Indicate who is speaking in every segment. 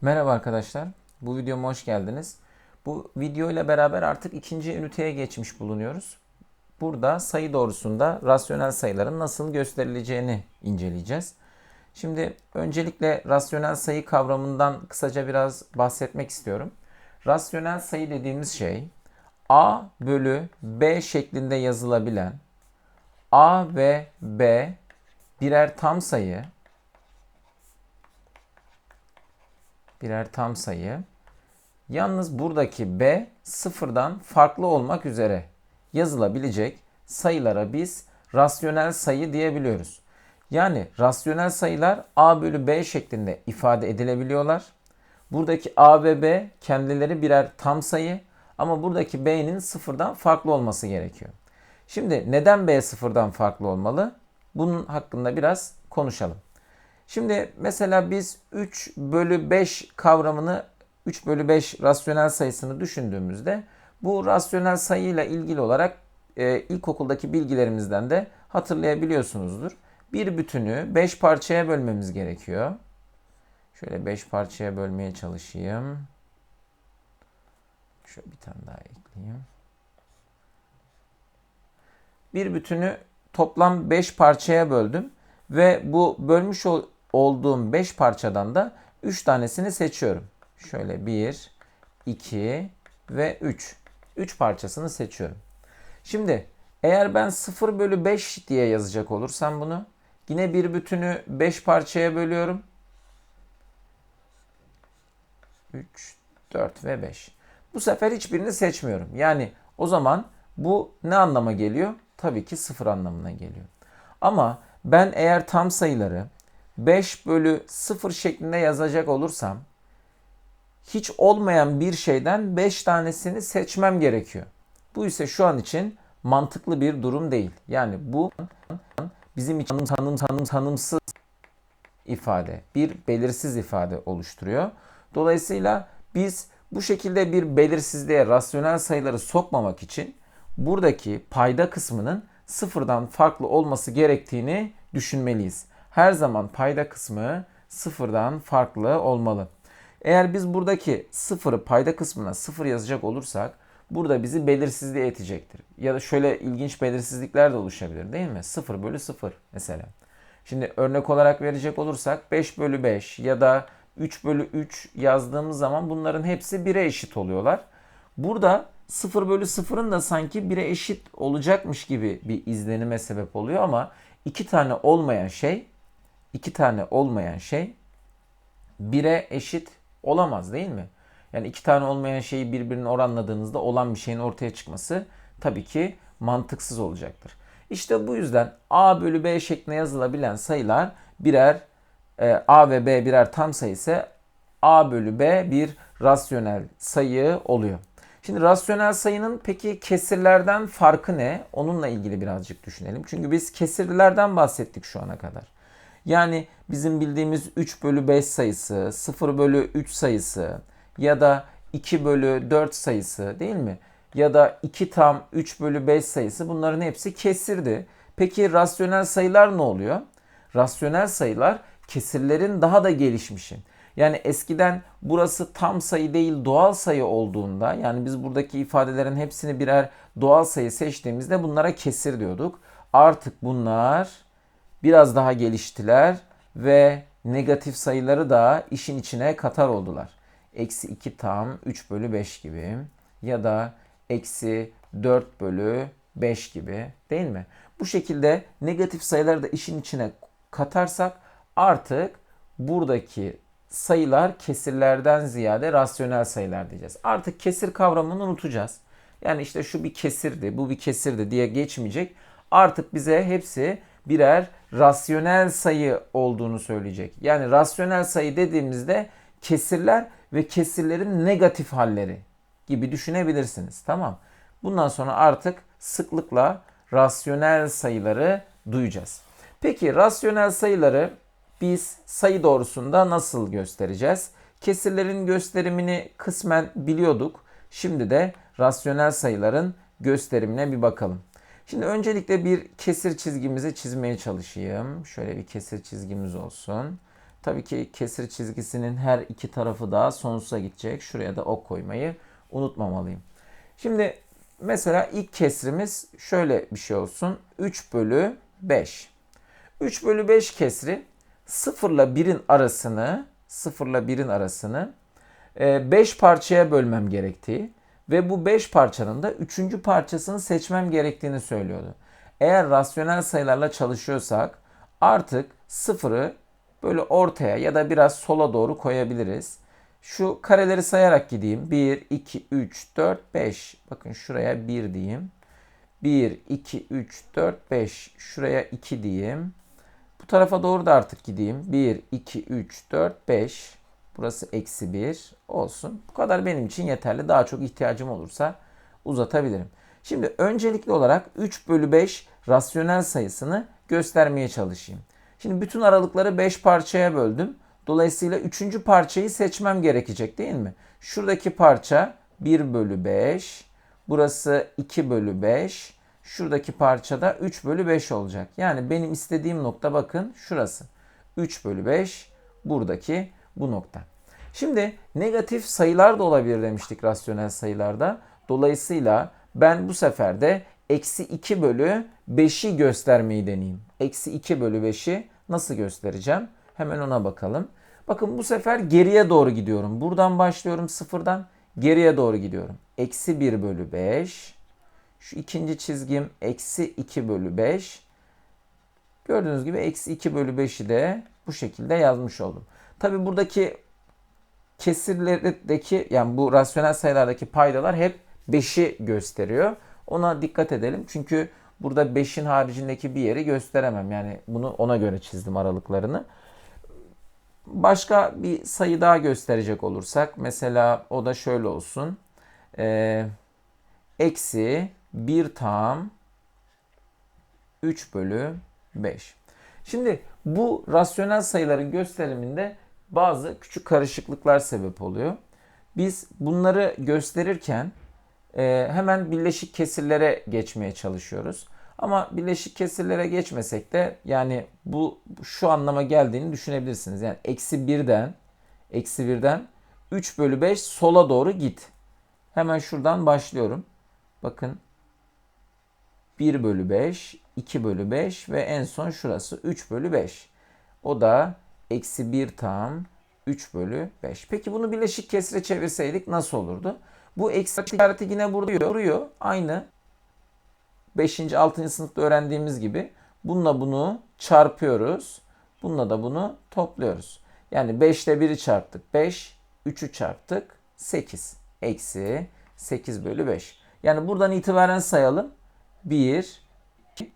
Speaker 1: Merhaba arkadaşlar. Bu videoma hoş geldiniz. Bu video ile beraber artık ikinci üniteye geçmiş bulunuyoruz. Burada sayı doğrusunda rasyonel sayıların nasıl gösterileceğini inceleyeceğiz. Şimdi öncelikle rasyonel sayı kavramından kısaca biraz bahsetmek istiyorum. Rasyonel sayı dediğimiz şey a bölü b şeklinde yazılabilen a ve b birer tam sayı birer tam sayı. Yalnız buradaki b sıfırdan farklı olmak üzere yazılabilecek sayılara biz rasyonel sayı diyebiliyoruz. Yani rasyonel sayılar a bölü b şeklinde ifade edilebiliyorlar. Buradaki a ve b kendileri birer tam sayı ama buradaki b'nin sıfırdan farklı olması gerekiyor. Şimdi neden b sıfırdan farklı olmalı? Bunun hakkında biraz konuşalım. Şimdi mesela biz 3 bölü 5 kavramını 3 bölü 5 rasyonel sayısını düşündüğümüzde bu rasyonel sayıyla ilgili olarak e, ilkokuldaki bilgilerimizden de hatırlayabiliyorsunuzdur. Bir bütünü 5 parçaya bölmemiz gerekiyor. Şöyle 5 parçaya bölmeye çalışayım. Şöyle bir tane daha ekleyeyim. Bir bütünü toplam 5 parçaya böldüm ve bu bölmüş ol, olduğum 5 parçadan da 3 tanesini seçiyorum. Şöyle 1, 2 ve 3. 3 parçasını seçiyorum. Şimdi eğer ben 0 bölü 5 diye yazacak olursam bunu yine bir bütünü 5 parçaya bölüyorum. 3, 4 ve 5. Bu sefer hiçbirini seçmiyorum. Yani o zaman bu ne anlama geliyor? Tabii ki 0 anlamına geliyor. Ama ben eğer tam sayıları 5 bölü 0 şeklinde yazacak olursam hiç olmayan bir şeyden 5 tanesini seçmem gerekiyor. Bu ise şu an için mantıklı bir durum değil. Yani bu bizim için tanım tanım tanımsız ifade, bir belirsiz ifade oluşturuyor. Dolayısıyla biz bu şekilde bir belirsizliğe rasyonel sayıları sokmamak için buradaki payda kısmının sıfırdan farklı olması gerektiğini düşünmeliyiz. Her zaman payda kısmı sıfırdan farklı olmalı. Eğer biz buradaki sıfırı payda kısmına sıfır yazacak olursak burada bizi belirsizliğe itecektir. Ya da şöyle ilginç belirsizlikler de oluşabilir değil mi? 0 bölü 0 mesela. Şimdi örnek olarak verecek olursak 5 bölü 5 ya da 3 bölü 3 yazdığımız zaman bunların hepsi 1'e eşit oluyorlar. Burada 0 bölü 0'ın da sanki 1'e eşit olacakmış gibi bir izlenime sebep oluyor ama iki tane olmayan şey iki tane olmayan şey 1'e eşit olamaz değil mi? Yani iki tane olmayan şeyi birbirine oranladığınızda olan bir şeyin ortaya çıkması tabii ki mantıksız olacaktır. İşte bu yüzden a bölü b şeklinde yazılabilen sayılar birer e, a ve b birer tam sayı ise a bölü b bir rasyonel sayı oluyor. Şimdi rasyonel sayının peki kesirlerden farkı ne? Onunla ilgili birazcık düşünelim. Çünkü biz kesirlerden bahsettik şu ana kadar. Yani bizim bildiğimiz 3 bölü 5 sayısı, 0 bölü 3 sayısı ya da 2 bölü 4 sayısı değil mi? Ya da 2 tam 3 bölü 5 sayısı bunların hepsi kesirdi. Peki rasyonel sayılar ne oluyor? Rasyonel sayılar kesirlerin daha da gelişmişi. Yani eskiden burası tam sayı değil doğal sayı olduğunda yani biz buradaki ifadelerin hepsini birer doğal sayı seçtiğimizde bunlara kesir diyorduk. Artık bunlar biraz daha geliştiler ve negatif sayıları da işin içine katar oldular. Eksi 2 tam 3 bölü 5 gibi ya da eksi 4 bölü 5 gibi değil mi? Bu şekilde negatif sayıları da işin içine katarsak artık buradaki sayılar kesirlerden ziyade rasyonel sayılar diyeceğiz. Artık kesir kavramını unutacağız. Yani işte şu bir kesirdi, bu bir kesirdi diye geçmeyecek. Artık bize hepsi birer rasyonel sayı olduğunu söyleyecek. Yani rasyonel sayı dediğimizde kesirler ve kesirlerin negatif halleri gibi düşünebilirsiniz. Tamam. Bundan sonra artık sıklıkla rasyonel sayıları duyacağız. Peki rasyonel sayıları biz sayı doğrusunda nasıl göstereceğiz? Kesirlerin gösterimini kısmen biliyorduk. Şimdi de rasyonel sayıların gösterimine bir bakalım. Şimdi öncelikle bir kesir çizgimizi çizmeye çalışayım. Şöyle bir kesir çizgimiz olsun. Tabii ki kesir çizgisinin her iki tarafı da sonsuza gidecek. Şuraya da ok koymayı unutmamalıyım. Şimdi mesela ilk kesrimiz şöyle bir şey olsun. 3 bölü 5. 3 bölü 5 kesri 0 ile 1'in arasını 0 ile 1'in arasını 5 parçaya bölmem gerektiği ve bu 5 parçanın da 3. parçasını seçmem gerektiğini söylüyordu. Eğer rasyonel sayılarla çalışıyorsak artık 0'ı böyle ortaya ya da biraz sola doğru koyabiliriz. Şu kareleri sayarak gideyim. 1, 2, 3, 4, 5. Bakın şuraya 1 diyeyim. 1, 2, 3, 4, 5. Şuraya 2 diyeyim. Bu tarafa doğru da artık gideyim. 1, 2, 3, 4, 5. Burası eksi 1 olsun. Bu kadar benim için yeterli. Daha çok ihtiyacım olursa uzatabilirim. Şimdi öncelikli olarak 3 bölü 5 rasyonel sayısını göstermeye çalışayım. Şimdi bütün aralıkları 5 parçaya böldüm. Dolayısıyla 3. parçayı seçmem gerekecek değil mi? Şuradaki parça 1 bölü 5. Burası 2 bölü 5. Şuradaki parça da 3 bölü 5 olacak. Yani benim istediğim nokta bakın şurası. 3 bölü 5 buradaki bu nokta. Şimdi negatif sayılar da olabilir demiştik rasyonel sayılarda. Dolayısıyla ben bu sefer de eksi 2 bölü 5'i göstermeyi deneyeyim. Eksi 2 bölü 5'i nasıl göstereceğim? Hemen ona bakalım. Bakın bu sefer geriye doğru gidiyorum. Buradan başlıyorum sıfırdan. Geriye doğru gidiyorum. Eksi 1 bölü 5. Şu ikinci çizgim eksi 2 bölü 5. Gördüğünüz gibi eksi 2 bölü 5'i de bu şekilde yazmış oldum. Tabi buradaki kesirlerdeki yani bu rasyonel sayılardaki paydalar hep 5'i gösteriyor. Ona dikkat edelim. Çünkü burada 5'in haricindeki bir yeri gösteremem. Yani bunu ona göre çizdim aralıklarını. Başka bir sayı daha gösterecek olursak mesela o da şöyle olsun. Ee, eksi 1 tam 3 bölü 5. Şimdi bu rasyonel sayıların gösteriminde bazı küçük karışıklıklar sebep oluyor. Biz bunları gösterirken e, hemen birleşik kesirlere geçmeye çalışıyoruz. Ama birleşik kesirlere geçmesek de yani bu şu anlama geldiğini düşünebilirsiniz. Yani eksi birden eksi birden 3 bölü 5 sola doğru git. Hemen şuradan başlıyorum. Bakın 1 bölü 5, 2 bölü 5 ve en son şurası 3 bölü 5. O da eksi 1 tam 3 bölü 5. Peki bunu bileşik kesire çevirseydik nasıl olurdu? Bu eksi işareti yine burada duruyor. Aynı 5. 6. sınıfta öğrendiğimiz gibi bununla bunu çarpıyoruz. Bununla da bunu topluyoruz. Yani 5 ile 1'i çarptık 5, 3'ü çarptık 8. Eksi 8 bölü 5. Yani buradan itibaren sayalım. 1, 2,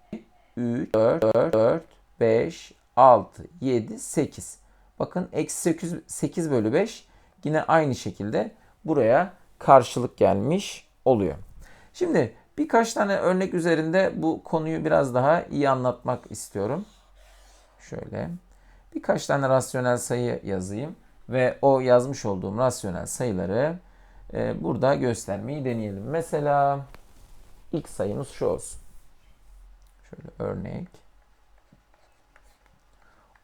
Speaker 1: 3, 4, 4, 4 5, 6, 7, 8. Bakın eksi 8, 8 bölü 5 yine aynı şekilde buraya karşılık gelmiş oluyor. Şimdi birkaç tane örnek üzerinde bu konuyu biraz daha iyi anlatmak istiyorum. Şöyle birkaç tane rasyonel sayı yazayım ve o yazmış olduğum rasyonel sayıları e, burada göstermeyi deneyelim. Mesela ilk sayımız şu olsun. Şöyle örnek.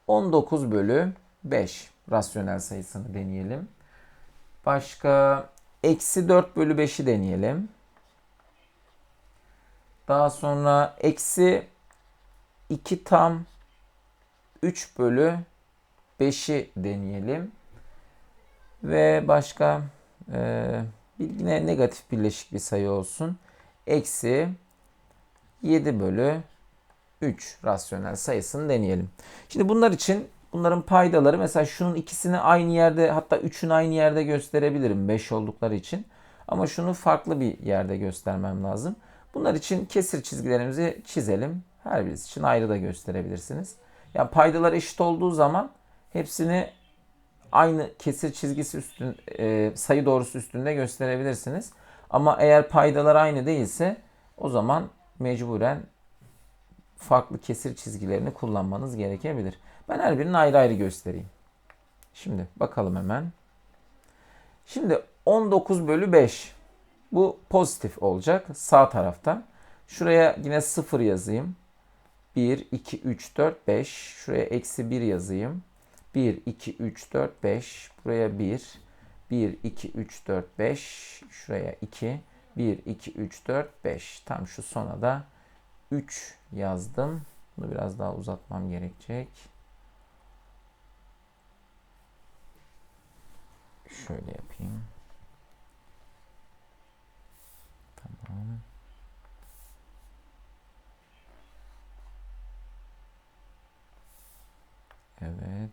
Speaker 1: 19 bölü 5 rasyonel sayısını deneyelim. Başka eksi 4 bölü 5'i deneyelim. Daha sonra eksi 2 tam 3 bölü 5'i deneyelim. Ve başka e, yine negatif birleşik bir sayı olsun. Eksi 7 bölü 3 rasyonel sayısını deneyelim. Şimdi bunlar için bunların paydaları mesela şunun ikisini aynı yerde hatta 3'ün aynı yerde gösterebilirim 5 oldukları için. Ama şunu farklı bir yerde göstermem lazım. Bunlar için kesir çizgilerimizi çizelim. Her birisi için ayrı da gösterebilirsiniz. Yani paydalar eşit olduğu zaman hepsini aynı kesir çizgisi üstün e, sayı doğrusu üstünde gösterebilirsiniz. Ama eğer paydalar aynı değilse o zaman mecburen farklı kesir çizgilerini kullanmanız gerekebilir. Ben her birini ayrı ayrı göstereyim. Şimdi bakalım hemen. Şimdi 19 bölü 5. Bu pozitif olacak sağ tarafta. Şuraya yine 0 yazayım. 1, 2, 3, 4, 5. Şuraya eksi 1 yazayım. 1, 2, 3, 4, 5. Buraya 1. 1, 2, 3, 4, 5. Şuraya 2. 1, 2, 3, 4, 5. Tam şu sona da 3 yazdım. Bunu biraz daha uzatmam gerekecek. Şöyle yapayım. Tamam. Evet.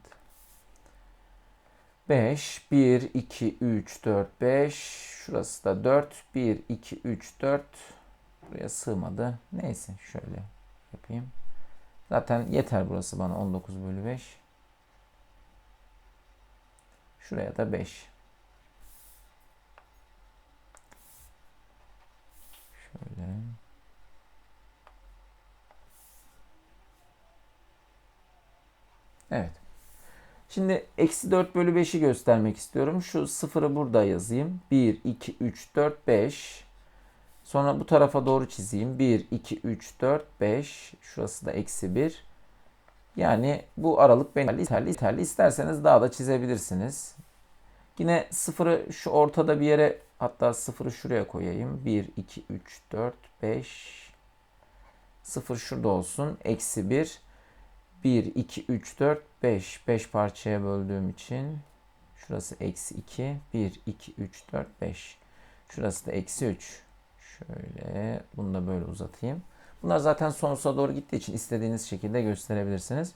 Speaker 1: 5, 1, 2, 3, 4, 5. Şurası da 4. 1, 2, 3, 4. Buraya sığmadı. Neyse şöyle yapayım. Zaten yeter burası bana 19 bölü 5. Şuraya da 5. Şöyle. Evet. Şimdi eksi 4 bölü 5'i göstermek istiyorum. Şu sıfırı burada yazayım. 1, 2, 3, 4, 5. Sonra bu tarafa doğru çizeyim. 1, 2, 3, 4, 5. Şurası da eksi 1. Yani bu aralık benim yeterli, yeterli. İsterseniz daha da çizebilirsiniz. Yine sıfırı şu ortada bir yere hatta sıfırı şuraya koyayım. 1, 2, 3, 4, 5. Sıfır şurada olsun. Eksi 1. 1, 2, 3, 4, 5. 5 parçaya böldüğüm için şurası eksi 2. 1, 2, 3, 4, 5. Şurası da eksi 3. Şöyle bunu da böyle uzatayım. Bunlar zaten sonsuza doğru gittiği için istediğiniz şekilde gösterebilirsiniz.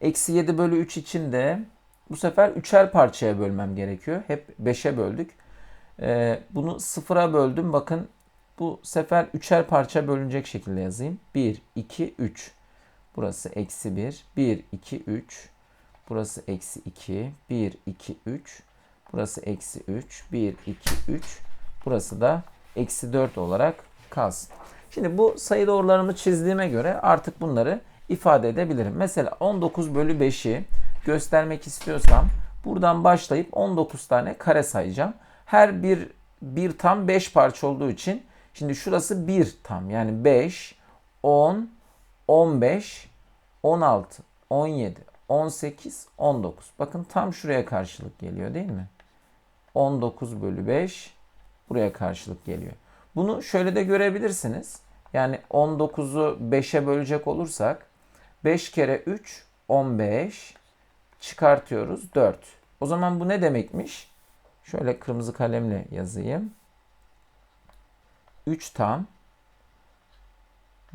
Speaker 1: Eksi 7 bölü 3 için de bu sefer üçer parçaya bölmem gerekiyor. Hep 5'e böldük. Ee, bunu sıfıra böldüm. Bakın bu sefer üçer parça bölünecek şekilde yazayım. 1, 2, 3. Burası eksi 1. 1, 2, 3. Burası eksi 2. 1, 2, 3. Burası eksi 3. 1, 2, 3. Burası da eksi 4 olarak kalsın. Şimdi bu sayı doğrularımı çizdiğime göre artık bunları ifade edebilirim. Mesela 19 bölü 5'i göstermek istiyorsam buradan başlayıp 19 tane kare sayacağım. Her bir bir tam 5 parça olduğu için şimdi şurası 1 tam yani 5, 10, 15, 16, 17, 18, 19. Bakın tam şuraya karşılık geliyor değil mi? 19 bölü 5 buraya karşılık geliyor. Bunu şöyle de görebilirsiniz. Yani 19'u 5'e bölecek olursak 5 kere 3 15 çıkartıyoruz 4. O zaman bu ne demekmiş? Şöyle kırmızı kalemle yazayım. 3 tam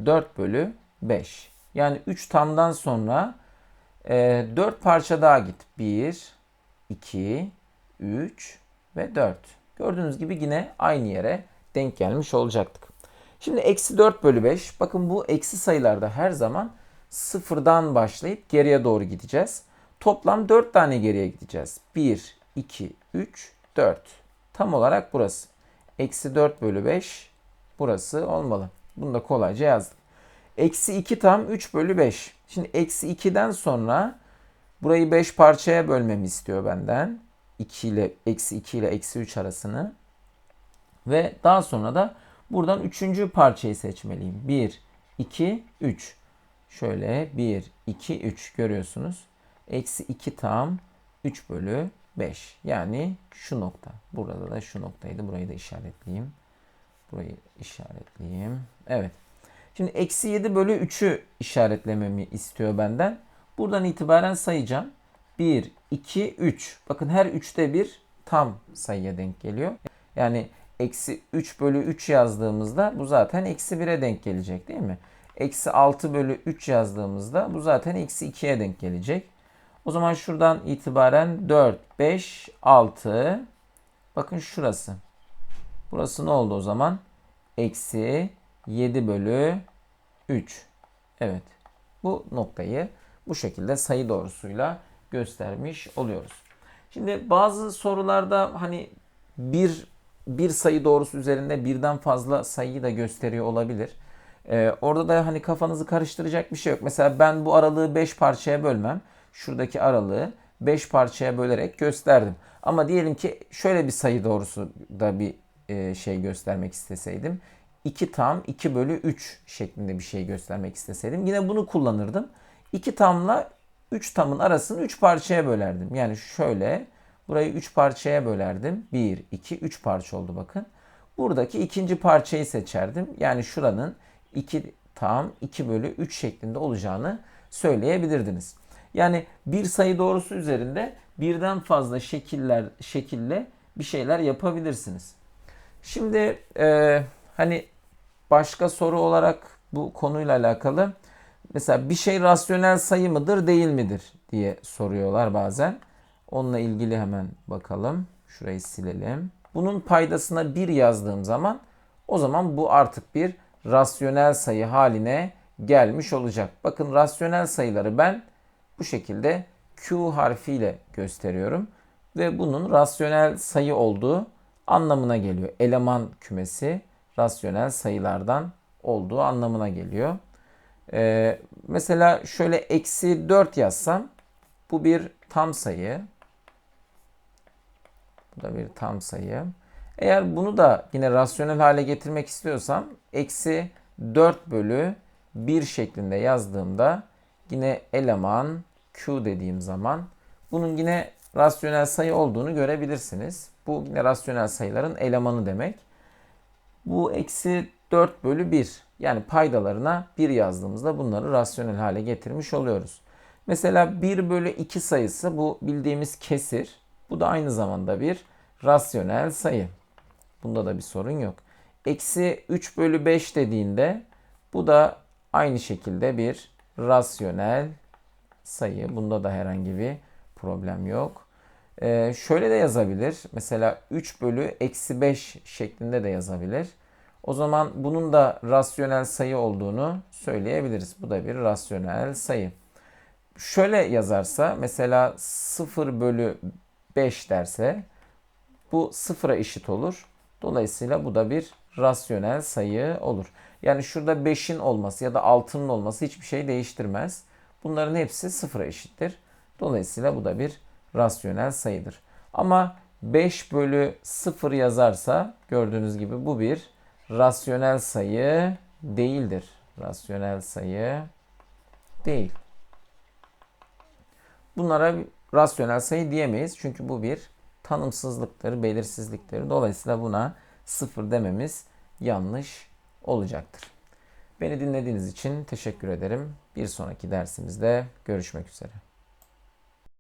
Speaker 1: 4 bölü 5. Yani 3 tamdan sonra e, 4 parça daha git. 1, 2, 3 ve 4. Gördüğünüz gibi yine aynı yere denk gelmiş olacaktık. Şimdi eksi 4 bölü 5. Bakın bu eksi sayılarda her zaman sıfırdan başlayıp geriye doğru gideceğiz. Toplam 4 tane geriye gideceğiz. 1, 2, 3, 4. Tam olarak burası. Eksi 4 bölü 5 burası olmalı. Bunu da kolayca yazdık. Eksi 2 tam 3 bölü 5. Şimdi eksi 2'den sonra burayı 5 parçaya bölmemi istiyor benden. 2 ile eksi 2 ile eksi 3 arasını. Ve daha sonra da buradan üçüncü parçayı seçmeliyim. 1, 2, 3. Şöyle 1, 2, 3 görüyorsunuz. Eksi 2 tam 3 bölü 5. Yani şu nokta. Burada da şu noktaydı. Burayı da işaretleyeyim. Burayı işaretleyeyim. Evet. Şimdi eksi 7 bölü 3'ü işaretlememi istiyor benden. Buradan itibaren sayacağım. 1, 2, 3. Bakın her 3'te bir tam sayıya denk geliyor. Yani eksi 3 bölü 3 yazdığımızda bu zaten eksi 1'e denk gelecek değil mi? Eksi 6 bölü 3 yazdığımızda bu zaten eksi 2'ye denk gelecek. O zaman şuradan itibaren 4, 5, 6. Bakın şurası. Burası ne oldu o zaman? Eksi 7 bölü 3. Evet. Bu noktayı bu şekilde sayı doğrusuyla göstermiş oluyoruz. Şimdi bazı sorularda hani bir bir sayı doğrusu üzerinde birden fazla sayıyı da gösteriyor olabilir. Ee, orada da hani kafanızı karıştıracak bir şey yok. Mesela ben bu aralığı 5 parçaya bölmem. Şuradaki aralığı 5 parçaya bölerek gösterdim. Ama diyelim ki şöyle bir sayı doğrusu da bir e, şey göstermek isteseydim. 2 tam 2 bölü 3 şeklinde bir şey göstermek isteseydim. Yine bunu kullanırdım. 2 tamla 3 tamın arasını 3 parçaya bölerdim. Yani şöyle burayı 3 parçaya bölerdim. 1, 2, 3 parça oldu bakın. Buradaki ikinci parçayı seçerdim. Yani şuranın 2 tam 2 bölü 3 şeklinde olacağını söyleyebilirdiniz. Yani bir sayı doğrusu üzerinde birden fazla şekiller şekille bir şeyler yapabilirsiniz. Şimdi e, hani başka soru olarak bu konuyla alakalı mesela bir şey rasyonel sayı mıdır değil midir diye soruyorlar bazen. Onunla ilgili hemen bakalım. Şurayı silelim. Bunun paydasına 1 yazdığım zaman o zaman bu artık bir rasyonel sayı haline gelmiş olacak. Bakın rasyonel sayıları ben bu şekilde Q harfiyle gösteriyorum. Ve bunun rasyonel sayı olduğu anlamına geliyor. Eleman kümesi rasyonel sayılardan olduğu anlamına geliyor. Ee, mesela şöyle eksi 4 yazsam bu bir tam sayı. Bu da bir tam sayı. Eğer bunu da yine rasyonel hale getirmek istiyorsam eksi 4 bölü 1 şeklinde yazdığımda yine eleman Q dediğim zaman bunun yine rasyonel sayı olduğunu görebilirsiniz. Bu yine rasyonel sayıların elemanı demek. Bu eksi 4 bölü 1 yani paydalarına 1 yazdığımızda bunları rasyonel hale getirmiş oluyoruz. Mesela 1 bölü 2 sayısı bu bildiğimiz kesir. Bu da aynı zamanda bir rasyonel sayı. Bunda da bir sorun yok. Eksi 3 bölü 5 dediğinde bu da aynı şekilde bir rasyonel sayı. Bunda da herhangi bir problem yok. Ee, şöyle de yazabilir. Mesela 3 bölü eksi 5 şeklinde de yazabilir. O zaman bunun da rasyonel sayı olduğunu söyleyebiliriz. Bu da bir rasyonel sayı. Şöyle yazarsa mesela 0 bölü 5 derse bu sıfıra eşit olur. Dolayısıyla bu da bir rasyonel sayı olur. Yani şurada 5'in olması ya da 6'nın olması hiçbir şey değiştirmez. Bunların hepsi sıfıra eşittir. Dolayısıyla bu da bir rasyonel sayıdır. Ama 5 bölü 0 yazarsa gördüğünüz gibi bu bir rasyonel sayı değildir. Rasyonel sayı değil. Bunlara rasyonel sayı diyemeyiz. Çünkü bu bir tanımsızlıktır, belirsizliktir. Dolayısıyla buna sıfır dememiz yanlış olacaktır. Beni dinlediğiniz için teşekkür ederim. Bir sonraki dersimizde görüşmek üzere.